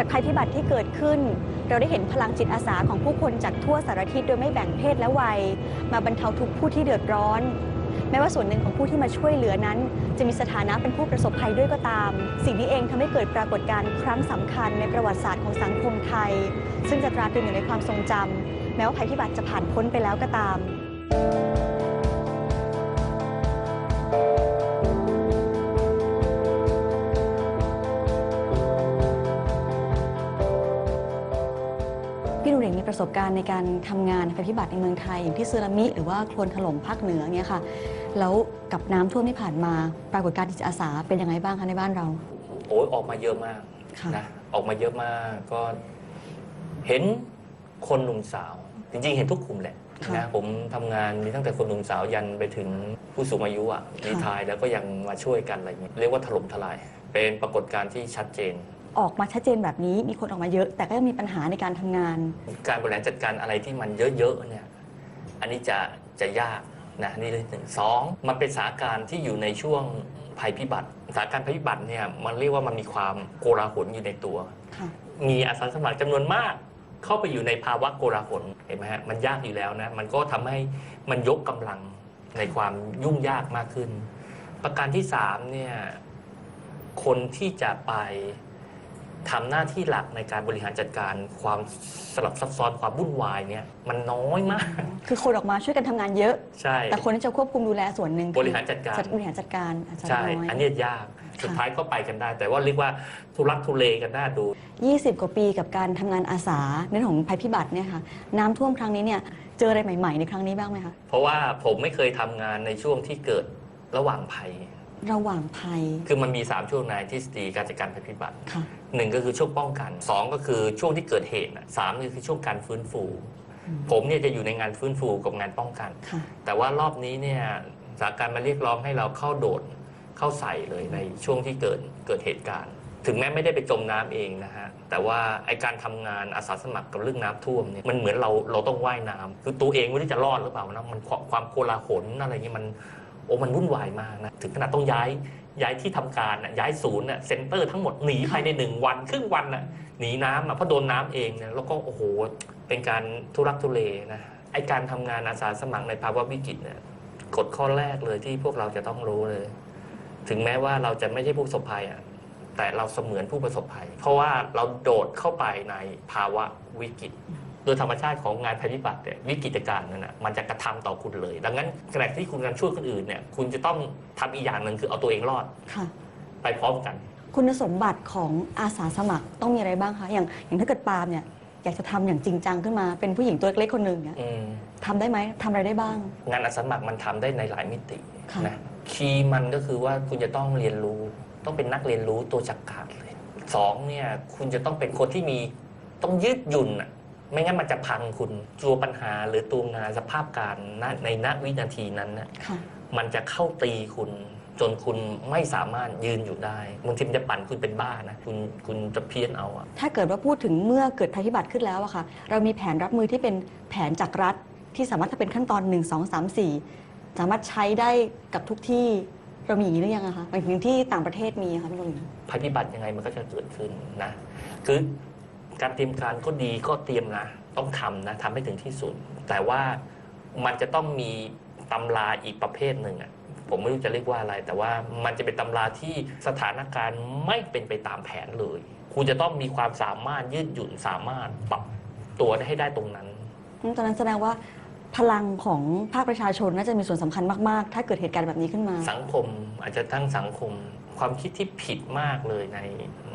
จากภัยพิบัติที่เกิดขึ้น เราได้เห็นพลังจิตอาสาของผู้คนจากทั่วสารทิศโดยไม่แบ่งเพศและวัย มาบรรเทาทุกผู้ที่เดือดร้อน แม้ว่าส่วนหนึ่งของผู้ที่มาช่วยเหลือนั้น จะมีสถานะเป็นผู้ประสบภัยด้วยก็ตาม สิ่งนี้เองทำให้เกิดปรากฏการณ์ครั้งสำคัญในประวัติศาสตร์ของสังคมไทย ซึ่งจะตราตรึงอยู่ในความทรงจำแม้ว่าภัยพิบัติจะผ่านพ้นไปแล้วก็ตาม ประสบการณ์ในการทำงานภัยพิบัติในเมืองไทย อย่างที่สึนามิหรือว่าโคลนถล่มภาคเหนือเนี่ยค่ะแล้วกับน้ำท่วมที่ผ่านมา ปรากฏการณ์จิตอาสาเป็นยังไงบ้างคะในบ้านเรา โอ้ยออกมาเยอะมากค่ะนะออกมาเยอะมากก็เห็นคนหนุ่มสาว จริงๆ เห็นทุกกลุ่มแหละค่ะนะผมทำงานมีตั้งแต่คนหนุ่มสาวยันไปถึงผู้สูงอายุอะค่ะมีทายแล้วก็ยังมาช่วยกันอะไรอย่างเงี้ยเรียกว่าถล่มทลาย เป็นปรากฏการณ์ที่ชัดเจน ออกมาชัดเจนแบบนี้ มีคนออกมาเยอะ แต่ก็ยังมีปัญหาในการทำงาน การบริหารจัดการอะไรที่มันเยอะๆเนี่ย อันนี้จะจะยากนะนี่เรื่องหนึ่งสองมันเป็นสถานการณ์ที่อยู่ในช่วงภัยพิบัติสถานการณ์ภัยพิบัติเนี่ยมันเรียกว่ามันมีความโกลาหลอยู่ในตัว ค่ะ มีอาสาสมัครจำนวนมาก เข้าไปอยู่ในภาวะโกลาหลเห็นไหมฮะมันยากอยู่แล้วนะมันก็ทำให้มันยกกำลังในความยุ่งยากมากขึ้น ประการที่สามเนี่ยคนที่จะไป ทำหน้าที่หลักในการบริหารจัดการความสลับซับซ้อนความวุ่นวายเนี่ยมันน้อยมาก คือคนออกมาช่วยกันทำงานเยอะ ใช่ แต่คนที่จะควบคุมดูแลส่วนหนึ่งคือบริหารจัดการบริหารจัดการอาจจะใช่น้อยอันนี้ยากสุดท้ายก็ไปกันได้ แต่ว่าเรียกว่าทุรักทุเลกันน่าดู 20 กว่าปีกับการทำงานอาสาในเรื่องของภัยพิบัติเนี่ยค่ะน้ำท่วมครั้งนี้เนี่ยเจออะไรใหม่ๆในครั้งนี้บ้างไหมคะเพราะว่าผมไม่เคยทำงานในช่วงที่เกิดระหว่างภัยระหว่างภัย คือมันมี 3 ช่วงในทฤษฎีการจัดการภัยพิบัติค่ะ หนึ่งก็คือช่วงป้องกัน2ก็คือช่วงที่เกิดเหตุน่ะสามก็คือช่วงการฟื้นฟูอืมผมเนี่ยจะอยู่ในงานฟื้นฟูกับงานป้องกันค่ะแต่ว่ารอบนี้เนี่ยสถานการณ์มาเรียกร้องให้เราเข้าโดดเข้าใส่เลยในช่วงที่เกิดเกิดเหตุการณ์ ถึงแม้ไม่ได้ไปจมน้ำเองนะฮะแต่ว่าไอการทำงานอาสาสมัครกับเรื่องน้ำท่วมเนี่ยมันเหมือนเราเราต้องว่ายน้ำคือตัวเองไม่รู้จะรอดหรือเปล่านะมันความความโกลาหลอะไรเงี้ยมันโอ้มันวุ่นวายมากนะถึงขนาดต้องย้าย ย้ายที่ทำการน่ะย้ายศูนย์น่ะเซ็นเตอร์ทั้งหมดหนีภายในหนึ่งวัน ครึ่งวันน่ะหนีน้ำอะเพราะโดนน้ำเองนี่ยแล้วก็โอ้โหเป็นการทุรักทุเลนะไอการทำงานอาสาสมัครในภาวะวิกฤตเนี่ยกฎข้อแรกเลยที่พวกเราจะต้องรู้เลย ถึงแม้ว่าเราจะไม่ใช่ผู้ประสบภัยอะแต่เราเสมือนผู้ประสบภัย เพราะว่าเราโดดเข้าไปในภาวะวิกฤต โดยธรรมชาติของงานภัยพิบัติเนี่ยวิกฤตการณ์นั้นนะมันจะกระทำต่อคุณเลย ดังนั้นขณะที่คุณกำลังช่วยคนอื่นเนี่ยคุณจะต้องทำอีกอย่างหนึ่งคือเอาตัวเองรอดค่ะไปพร้อมกัน คุณสมบัติของอาสาสมัครต้องมีอะไรบ้างคะอย่างอย่างถ้าเกิดปาล์มเนี่ยอยากจะทำอย่างจริงจังขึ้นมาเป็นผู้หญิงตัวเล็กๆคนหนึ่งเนี่ยอืมทำได้ไหมทำอะไรได้บ้าง งานอาสาสมัครมันทำได้ในหลายมิติค่ะนะคีย์มันก็คือว่าคุณจะต้องเรียนรู้ ต้องเป็นนักเรียนรู้ตัวจักการเลยสองเนี่ยคุณจะต้องเป็นคนที่มีต้องยืดหยุ่นอะ ไม่งั้นมันจะพังคุณตัวปัญหาหรือตัวงานสภาพการณในณวินาทีนั้นน่ะค่ะมันจะเข้าตีคุณ จนคุณไม่สามารถยืนอยู่ได้บางทีมันจะปั่นคุณเป็นบ้านะคุณคุณจะเพี้ยนเอาอะถ้าเกิดว่าพูดถึงเมื่อเกิดภัยพิบัติขึ้นแล้วอะค่ะ เรามีแผนรับมือที่เป็นแผนจากรัฐที่สามารถถ้าเป็นขั้นตอน 1 2 3 4 สามารถใช้ได้กับทุกที่เรามีอย่างนี้หรือยังอะคะหมายถึงที่ต่างประเทศมีอะคะพี่ลุงภัยพิบัติยังไงมันก็จะเกิดขึ้นนะ คือ การเตรียมการก็ดีก็เตรียมนะ ต้องทำนะทำให้ถึงที่สุด แต่ว่ามันจะต้องมีตำราอีกประเภทหนึ่งอะผมไม่รู้จะเรียกว่าอะไร แต่ว่ามันจะเป็นตำราที่สถานการณ์ไม่เป็นไปตามแผนเลย คุณจะต้องมีความสามารถยืดหยุ่นสามารถปรับตัวให้ได้ตรงนั้นอืมตอนนั้นแสดงว่าพลังของภาคประชาชนน่าจะมีส่วนสำคัญมากๆ ถ้าเกิดเหตุการณ์แบบนี้ขึ้นมา สังคมอาจจะทั้งสังคมความคิดที่ผิดมากเลยใน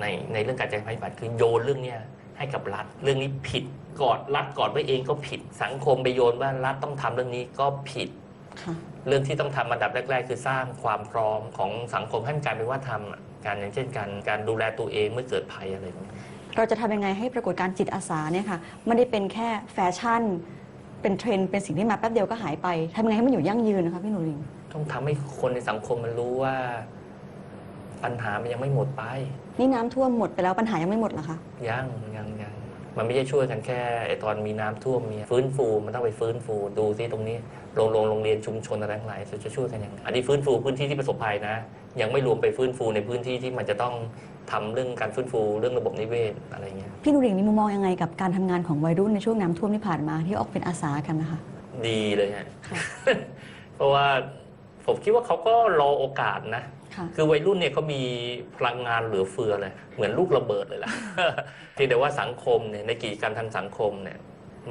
ในในเรื่องการจัดการภัยพิบัติคือโยนเรื่องเนี้ย ให้กับรัฐ เรื่องนี้ผิดกอดรัฐกอดไว้เองก็ผิดสังคมไปโยนว่ารัฐต้องทำเรื่องนี้ก็ผิดค่ะเรื่องที่ต้องทำอันดับแรก ๆ คือสร้างความพร้อมของสังคมให้มันกลารเป็นว่าทำอะการอย่างเช่นการการดูแลตัวเองเมื่อเกิดภัยอะไรอย่างเงี้ยเราจะทำยังไงให้ปรากฏการณ์จิตอาสาเนี่ยค่ะไม่ได้เป็นแค่แฟชั่น เป็นเทรนด์เป็นสิ่งที่มาแป๊บเดียวก็หายไปทำยังไงให้มันอยู่ยั่งยืนนะคะพี่หนูลิงต้องทำให้คนในสังคมมันรู้ว่า ปัญหามันยังไม่หมดไป นี่น้ำท่วมหมดไปแล้วปัญหายังไม่หมดเหรอคะ ยังยังยังมันไม่ใช่ช่วยกันแค่ไอตอนมีน้ำท่วมมีฟื้นฟูมันต้องไปฟื้นฟูดูซิตรงนี้โรงโรงโรงเรียนชุมชนอะไรทั้งหลายจะช่วยกันยังไงอันนี้ฟื้นฟูพื้นที่ที่ประสบภัยนะ ยังไม่รวมไปฟื้นฟูในพื้นที่ที่มันจะต้องทำเรื่องการฟื้นฟูเรื่องระบบนิเวศอะไรเงี้ย พี่หนูหลิงมีมุมมองยังไงกับการทำงานของวัยรุ่นในช่วงน้ำท่วมที่ผ่านมาที่ออกเป็นอาสากันนะคะ ดีเลยฮะค่ะเพราะว่าผมคิดว่าเขาก็รอโอกาสนะ ค่ะคือวัยรุ่นเนี่ยเขามีพลังงานเหลือเฟือเลยเหมือนลูกระเบิดเลยล่ะเพียงแต่ว่าสังคมเนี่ยในกิจกรรมทางสังคมเนี่ย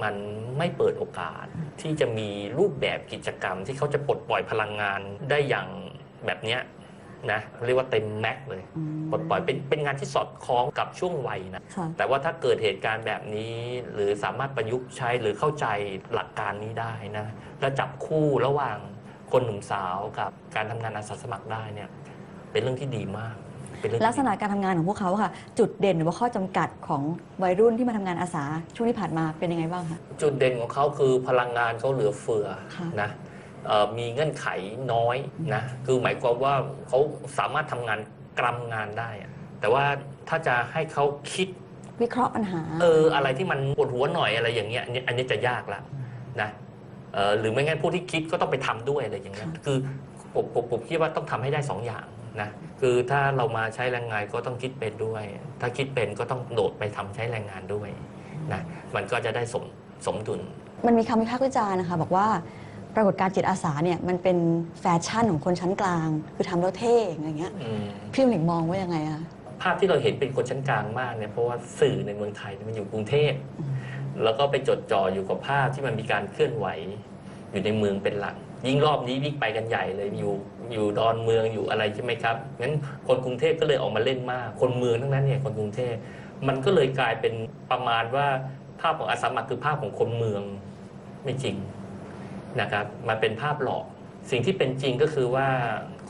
มันไม่เปิดโอกาสที่จะมีรูปแบบกิจกรรม ที่เขาจะปลดปล่อยพลังงานได้อย่างแบบเนี้ยนะเรียกว่าเต็มแม็กซ์เลยอืมปลดปล่อยเป็นเป็นงานที่สอดคล้องกับช่วงวัยนะค่ะแต่ว่าถ้าเกิดเหตุการณ์แบบนี้ หรือสามารถประยุกต์ใช้หรือเข้าใจหลักการนี้ได้นะแล้วจับคู่ระหว่างคนหนุ่มสาวกับการทำงานอาสาสมัครได้เนี่ย เป็นเรื่องที่ดีมาก เป็นเรื่องที่ลักษณะการทำงานของพวกเขาค่ะ จุดเด่นหรือว่าข้อจำกัดของวัยรุ่นที่มาทำงานอาสาช่วงที่ผ่านมาเป็นยังไงบ้างคะ จุดเด่นของเขาคือพลังงานเขาเหลือเฟือค่ะนะเอ่อมีเงื่อนไขน้อยนะ คือหมายความว่าเขาสามารถทำงานกรำงานได้อะแต่ว่าถ้าจะให้เขาคิด วิเคราะห์ปัญหา เอออะไรที่มันปวดหัวหน่อยอะไรอย่างเงี้ยอันนี้อันนี้จะยากละนะเออหรือไม่งั้นผู้ที่คิดก็ต้องไปทำด้วยอะไรอย่างเงี้ยค่ะ คือผมผมผมคิดว่าต้องทำให้ได้สองอย่าง นะคือถ้าเรามาใช้แรงงานก็ต้องคิดเป็นด้วย ถ้าคิดเป็นก็ต้องโดดไปทำใช้แรงงานด้วยนะมันก็จะได้สมสมดุล มันมีคำวิพากษ์วิจารณ์นะคะบอกว่าปรากฏการณ์จิตอาสาเนี่ยมันเป็นแฟชั่นของคนชั้นกลาง คือทำแล้วเท่อะไรเงี้ยอืมพี่หนูหลิงมองว่ายังไงอะภาพที่เราเห็นเป็นคนชั้นกลางมากเนี่ยเพราะว่าสื่อในเมืองไทยเนี่ยมันอยู่กรุงเทพอืมแล้วก็ไปจดจ่ออยู่กับภาพที่มันมีการเคลื่อนไหว อยู่ในเมืองเป็นหลัก ยิ่งรอบนี้วิ่งไปกันใหญ่เลยอยู่ อยู่ดอนเมืองอยู่อะไรใช่ไหมครับงั้นคนกรุงเทพก็เลยออกมาเล่นมาก คนเมืองทั้งนั้นเนี่ยคนกรุงเทพมันก็เลยกลายเป็นประมาณว่าภาพของอาสาสมัครคือภาพของคนเมืองไม่จริงนะครับมันเป็นภาพหลอก สิ่งที่เป็นจริงก็คือว่า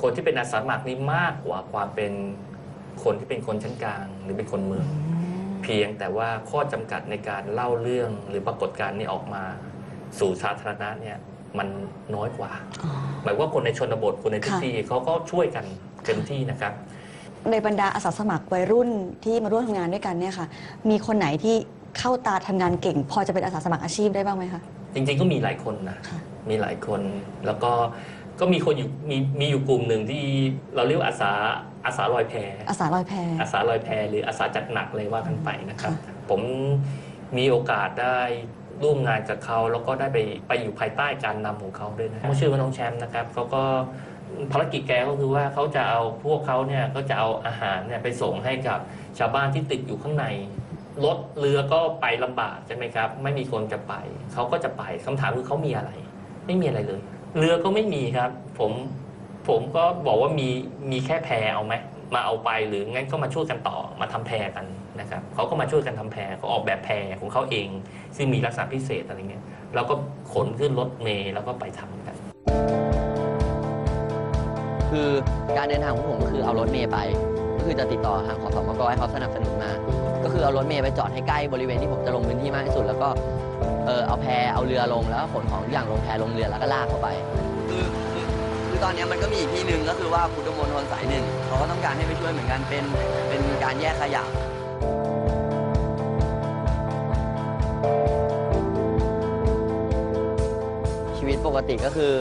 คนที่เป็นอาสาสมัครนี่มากกว่าความเป็นคนที่เป็นคนชั้นกลาง หรือเป็นคนเมือง เพียงแต่ว่าข้อจำกัดในการเล่าเรื่องหรือปรากฏการณ์นี้ออกมา สู่สาธารณะเนี่ย มันน้อยกว่าอ๋อหมายว่าคนในชนบทคนในพื้นค่ะที่เขาก็ช่วยกันเต็มที่นะครับ ในบรรดาอาสาสมัครวัยรุ่นที่มาร่วมทำงานด้วยกันเนี่ยค่ะ มีคนไหนที่เข้าตาทำงานเก่ง พอจะเป็นอาสาสมัครอาชีพได้บ้างไหมคะจริงๆก็มีหลายคนนะค่ะมีหลายคนแล้วก็ก็มีคนอยู่มีมีอยู่กลุ่มหนึ่งที่เราเรียกว่าอาสาอาสาลอยแพอาสาลอยแพอาสาลอยแพหรืออาสาจัดหนักเลยว่ากันไปนะครับค่ะผมมีโอกาสได้ ร่วมงานกับเขาแล้วก็ได้ไปไปอยู่ภายใต้การนำของเขาด้วยนะเขาชื่อว่าน้องแชมป์นะครับเขาก็ภารกิจแกก็คือว่าเขาจะเอาพวกเขาเนี่ยก็จะเอาอาหารเนี่ยไปส่งให้กับชาวบ้านที่ติดอยู่ข้างในรถเรือก็ไปลำบากใช่ไหมครับ ไม่มีคนจะไปเขาก็จะไปคำถามคือเขามีอะไร ไม่มีอะไรเลย เรือก็ไม่มีครับ ผมผมก็บอกว่ามีมีแค่แพเอาไหมมาเอาไปหรืองั้นก็มาช่วยกันต่อมาทำแพกัน นะครับเขาก็มาช่วยกันทำแพเขาออกแบบแพของเขาเอง ซึ่งมีลักษณะพิเศษอะไรเงี้ยแล้วก็ขนขึ้นรถเมล์แล้วก็ไปทำกัน คือการเดินทางของผมคือเอารถเมย์ไป ก็คือจะติดต่อทางขอสมกให้เขาสนับสนุนมา ก็คือเอารถเมย์ไปจอดให้ใกล้บริเวณที่ผมจะลงพื้นที่มากที่สุด แล้วก็เออเอาแพเอาเรือลงแล้วก็ขนของทุกอย่างลงแพลงเรือแล้วก็ลากเข้าไปคือคือคือตอนเนี้ยมันก็มีอีกที่หนึ่งก็คือว่าพุทธมณฑลสายหนึ่งเขาก็ต้องการให้ไปช่วยเหมือนกันเป็นเป็นการแยกขยะ ปกติก็คือ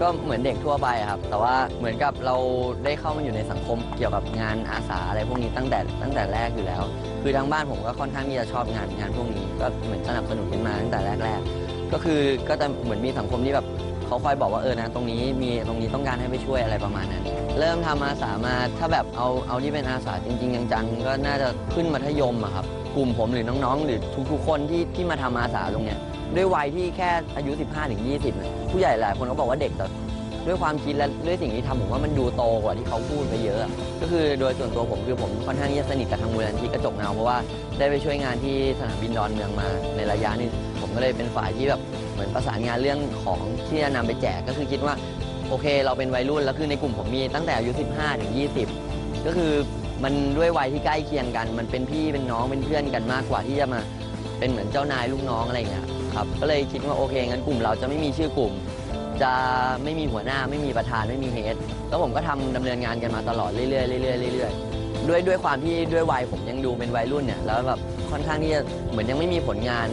ก็เหมือนเด็กทั่วไปอะครับ แต่ว่าเหมือนกับเราได้เข้ามาอยู่ในสังคมเกี่ยวกับงานอาสาอะไรพวกนี้ตั้งแต่ตั้งแต่แรกอยู่แล้ว คือทางบ้านผมก็ค่อนข้างที่จะชอบงานงานพวกนี้ก็เหมือนสนับสนุนกันมาตั้งแต่แรกๆก็คือก็จะเหมือนมีสังคมที่แบบเขาคอยบอกว่าเออนะตรงนี้มีตรงนี้ต้องการให้ไปช่วยอะไรประมาณนั้น เริ่มทำอาสามาถ้าแบบเอาเอาที่เป็นอาสาจริง ๆ จังๆก็น่าจะขึ้นมัธยมอะครับกลุ่มผมหรือน้องๆ หรือทุกๆคนที่ที่มาทำอาสาตรงเนี้ย ด้วยวัยที่แค่อายุ 15-20ถึง20ผู้ใหญ่หลายคนก็บอกว่าเด็กแต่ด้วยความคิดและด้วยสิ่งที่ทำผมว่ามันดูโตกว่าที่เขาพูดไปเยอะ ก็คือโดยส่วนตัวผมคือผมค่อนข้างที่จะสนิทกับทางมูลนิธิกระจกเงาเพราะว่าได้ไปช่วยงานที่สนามบินดอนเมืองมาในระยะหนึงผมก็เลยเป็นฝ่ายที่แบบเหมือนประสานงานเรื่องของที่จะนำไปแจกก็คือคิดว่าโอเค เราเป็นวัยรุ่นแล้วคือในกลุ่มผมมีตั้งแต่อายุ 15 ถึง 20 ก็คือมันด้วยวัยที่ใกล้เคียงกัน มันเป็นพี่เป็นน้องเป็นเพื่อนกันมากกว่าที่จะมาเป็นเหมือนเจ้านายลูกน้องอะไรอย่างเงี้ย ครับ ก็เลยคิดว่าโอเคงั้นกลุ่มเราจะไม่มีชื่อกลุ่ม จะไม่มีหัวหน้าไม่มีประธานไม่มีเฮดแล้วผมก็ทำดำเนินงานกันมาตลอดเรื่อยๆเรื่อยๆเรื่อยๆด้วยด้วยความที่ด้วยวัยผมยังดูเป็นวัยรุ่นเนี่ยแล้วแบบค่อนข้างที่จะเหมือนยังไม่มีผลงาน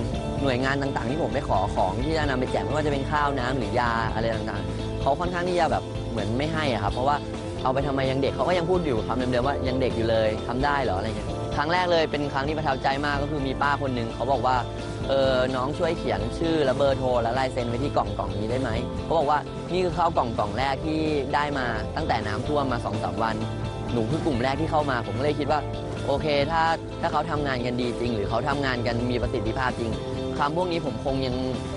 หน่วยงานต่างๆ ที่ผมไปขอของที่จะนำไปแจกไม่ว่าจะเป็นข้าวน้ำหรือยาอะไรต่างๆเขาค่อนข้างที่จะแบบเหมือนไม่ให้อะครับเพราะว่าเอาไปทำไมยังเด็กเขาก็ยังพูดอยู่คำเดิมๆว่ายังเด็กอยู่เลยทำได้เหรออะไรเงี้ยครั้งแรกเลยเป็นครั้งที่ประทับใจมากก็คือมีป้าคนหนึ่งเขาบอกว่า เออน้องช่วยเขียนชื่อและเบอร์โทรและลายเซ็นไว้ที่กล่องกล่องนี้ได้ไหมเขาบอกว่านี่คือข้าวกล่องกล่องแรกที่ได้มาตั้งแต่น้ำท่วมมาสองสามวันหนูคือกลุ่มแรกที่เข้ามา ผมก็เลยคิดว่า โอเค ถ้าถ้าเขาทำงานกันดีจริง หรือเขาทำงานกันมีประสิทธิภาพจริงคำพวกนี้ผมคงยัง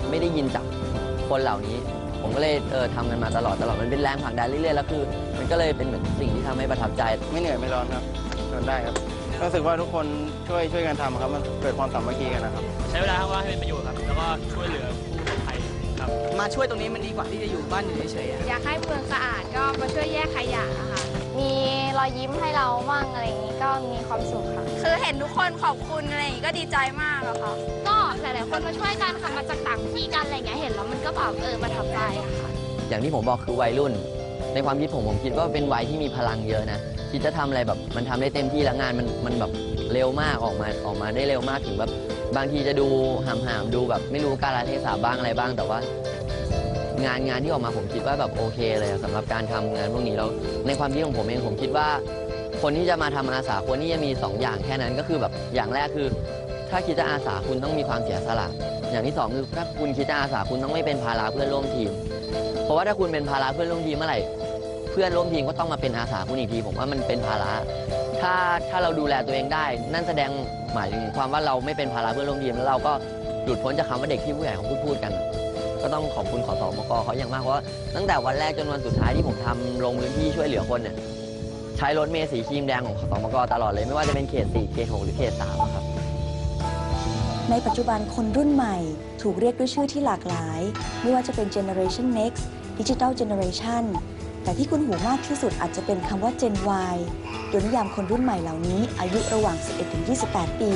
ไม่ได้ยินจากคนเหล่านี้ ผมก็เลยเออทำกันมาตลอดตลอดมันเป็นแรงผลักดันเรื่อยๆแล้วคือ มันก็เลยเป็นเหมือนสิ่งที่ทำให้ประทับใจ ไม่เหนื่อยไม่ร้อนครับทนได้ครับ รู้สึกว่าทุกคนช่วยช่วยกันทำครับ มันเกิดความสามัคคีกันนะครับ ใช้เวลาว่างให้เป็นประโยชน์ครับ แล้วก็ช่วยเหลือผู้ประสบภัยครับ มาช่วยตรงนี้มันดีกว่าที่จะอยู่บ้านอยู่เฉยๆอะอยากให้เมืองสะอาดก็มาช่วยแยกขยะค่ะมีรอยยิ้มให้เราบ้างอะไรอย่างนี้ก็มีความสุขค่ะ คือเห็นทุกคนขอบคุณอะไรอย่างนี้ก็ดีใจมากอะค่ะ ก็หลายๆคนมาช่วยกันค่ะมาจากต่างที่กันอะไรอย่างเงี้ยเห็นแล้วมันก็แบบเออประทับใจอะค่ะ อย่างที่ผมบอกคือวัยรุ่น ในความคิดผมผมคิดว่าเป็นวัยที่มีพลังเยอะนะ คิดจะทำอะไรแบบมันทำได้เต็มที่แล้วงานมันมันแบบเร็วมากออกมาออกมาได้เร็วมากถึงแบบบางทีจะดูหามหามๆดูแบบไม่รู้กาลเทศะบ้างอะไรบ้าง แต่ว่างานงานที่ออกมาผมคิดว่าแบบโอเคเลยอะสำหรับการทำงานพวกนี้แล้วในความคิดของผมเองผมคิดว่า คนที่จะมาทำอาสาควรที่จะมีสองอย่างแค่นั้นก็คือแบบอย่างแรกคือ ถ้าคิดจะอาสาคุณต้องมีความเสียสละอย่างที่สองคือถ้าคุณคิดจะอาสาคุณต้องไม่เป็นภาระเพื่อนร่วมทีม เพราะว่าถ้าคุณเป็นภาระเพื่อนร่วมทีมเมื่อไหร่ พื่อนร่วมทีมก็ต้องมาเป็นอาสาคุณอีกที ผมว่ามันเป็นภาระถ้าถ้าเราดูแลตัวเองได้ นั่นแสดงหมายถึงความว่าเราไม่เป็นภาระเพื่อนร่วมทีมแล้วเราก็หลุดพ้นจากคำว่าเด็กที่ผู้ใหญ่เขาพูดพูดกัน ก็ต้องขอบคุณขอสอมกเขาอย่างมากเพราะตั้งแต่วันแรกจนวันสุดท้ายที่ผมทำลงพื้นที่ช่วยเหลือคนเนี่ยใช้รถเมล์สีครีมแดงของขอสอมกตลอดเลยไม่ว่าจะเป็นเขต4เขต6หรือเขต3อะครับในปัจจุบันคนรุ่นใหม่ ถูกเรียกด้วยชื่อที่หลากหลาย ไม่ว่าจะเป็น Generation Next Digital Generation แต่ที่คุณหูมากที่สุดอาจจะเป็นคำว่า Gen Y โดยนิยามคนรุ่นใหม่เหล่านี้ อายุระหว่าง 11-28 ปี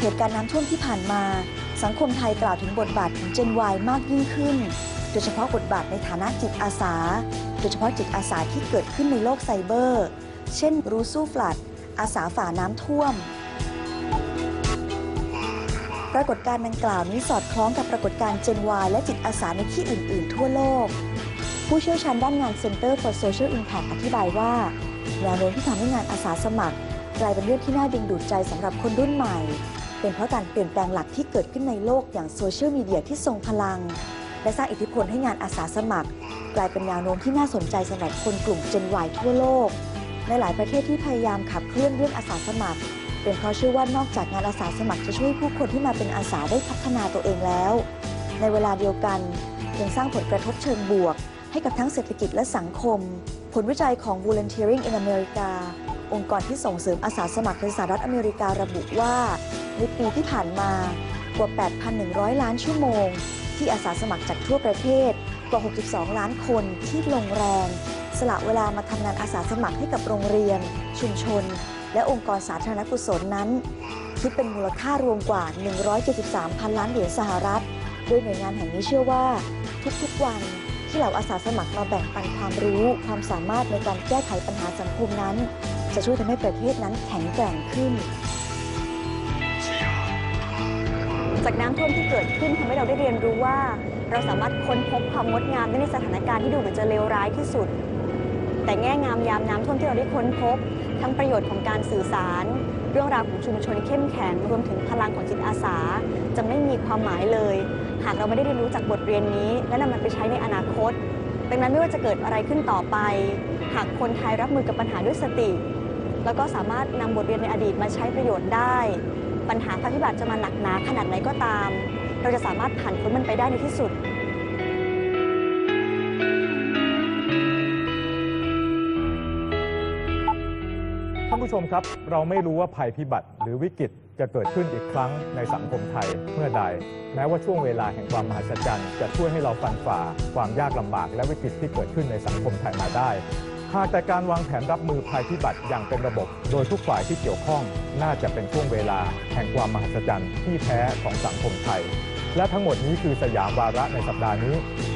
เหตุการณ์น้ำท่วมที่ผ่านมา สังคมไทยกล่าวถึงบทบาทของ Gen Y มากยิ่งขึ้น โดยเฉพาะบทบาทในฐานะจิตอาสา โดยเฉพาะจิตอาสาที่เกิดขึ้นในโลกไซเบอร์ เช่น รู้สู้ฟลัด อาสาฝ่าน้ำท่วมปรากฏการณ์ดังกล่าวนี้สอดคล้องกับปรากฏการณ์ Gen Y และจิตอาสาในที่อื่น ๆ ทั่วโลก ผู้เชี่ยวชาญด้านงาน Center for Social Impact อธิบายว่า แนวโน้มที่ทำให้งานอาสาสมัคร กลายเป็นเรื่องที่น่าดึงดูดใจสำหรับคนรุ่นใหม่ เป็นเพราะการเปลี่ยนแปลงหลักที่เกิดขึ้นในโลกอย่างโซเชียลมีเดียที่ทรงพลัง และสร้างอิทธิพลให้งานอาสาสมัคร กลายเป็นแนวโน้มที่น่าสนใจสำหรับคนกลุ่ม Gen Y ทั่วโลกในหลายประเทศที่พยายามขับเคลื่อนเรื่องอาสาสมัคร เป็นเพราะเชื่อว่านอกจากงานอาสาสมัครจะช่วยผู้คนที่มาเป็นอาสาได้พัฒนาตัวเองแล้ว ในเวลาเดียวกันยังสร้างผลกระทบเชิงบวก ให้กับทั้งเศรษฐกิจและสังคม ผลวิจัยของ Volunteering in America องค์กรที่ส่งเสริมอาสาสมัครในสหรัฐอเมริการะบุว่า ในปีที่ผ่านมากว่า 8,100 ล้านชั่วโมง ที่อาสาสมัครจากทั่วประเทศ กว่า 62 ล้านคนที่ลงแรง สละเวลามาทำงานอาสาสมัครให้กับโรงเรียน ชุมชน และองค์กรสาธารณกุศลนั้นคิดเป็นมูลค่ารวมกว่า 173 พันล้านเหรียญสหรัฐ โดยหน่วยงานแห่งนี้เชื่อว่า ทุกๆวัน ที่เหล่าอาสาสมัครมาแบ่งปันความรู้ความสามารถในการแก้ไขปัญหาสังคมนั้น จะช่วยทำให้ประเทศนั้นแข็งแกร่งขึ้น จากน้ำท่วมที่เกิดขึ้นทำให้เราได้เรียนรู้ว่า เราสามารถค้นพบความงดงามได้ในสถานการณ์ที่ดูเหมือนจะเลวร้ายที่สุด แต่แง่งามยามน้ำท่วมที่เราได้ค้นพบ ทั้งประโยชน์ของการสื่อสาร เรื่องราวของชุมชนเข้มแข็งรวมถึงพลังของจิตอาสา จะไม่มีความหมายเลย หากเราไม่ได้เรียนรู้จากบทเรียนนี้ และนำมันไปใช้ในอนาคต ดังนั้นไม่ว่าจะเกิดอะไรขึ้นต่อไป หากคนไทยรับมือกับปัญหาด้วยสติ แล้วก็สามารถนำบทเรียนในอดีตมาใช้ประโยชน์ได้ ปัญหาภัยพิบัติจะมาหนักหนาขนาดไหนก็ตาม เราจะสามารถผ่านพ้นมันไปได้ในที่สุดท่านผู้ชมครับ เราไม่รู้ว่าภัยพิบัติหรือวิกฤต จะเกิดขึ้นอีกครั้งในสังคมไทยเมื่อใด แม้ว่าช่วงเวลาแห่งความมหัศจรรย์จะช่วยให้เราฟันฝ่า ความยากลำบากและวิกฤตที่เกิดขึ้นในสังคมไทยมาได้หากแต่การวางแผนรับมือภัยพิบัติอย่างเป็นระบบ โดยทุกฝ่ายที่เกี่ยวข้อง น่าจะเป็นช่วงเวลา แห่งความมหัศจรรย์ที่แท้ของสังคมไทย และทั้งหมดนี้คือสยามวาระในสัปดาห์นี้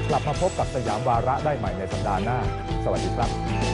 กลับมาพบกับสยามวาระได้ใหม่ในสัปดาห์หน้า สวัสดีครับ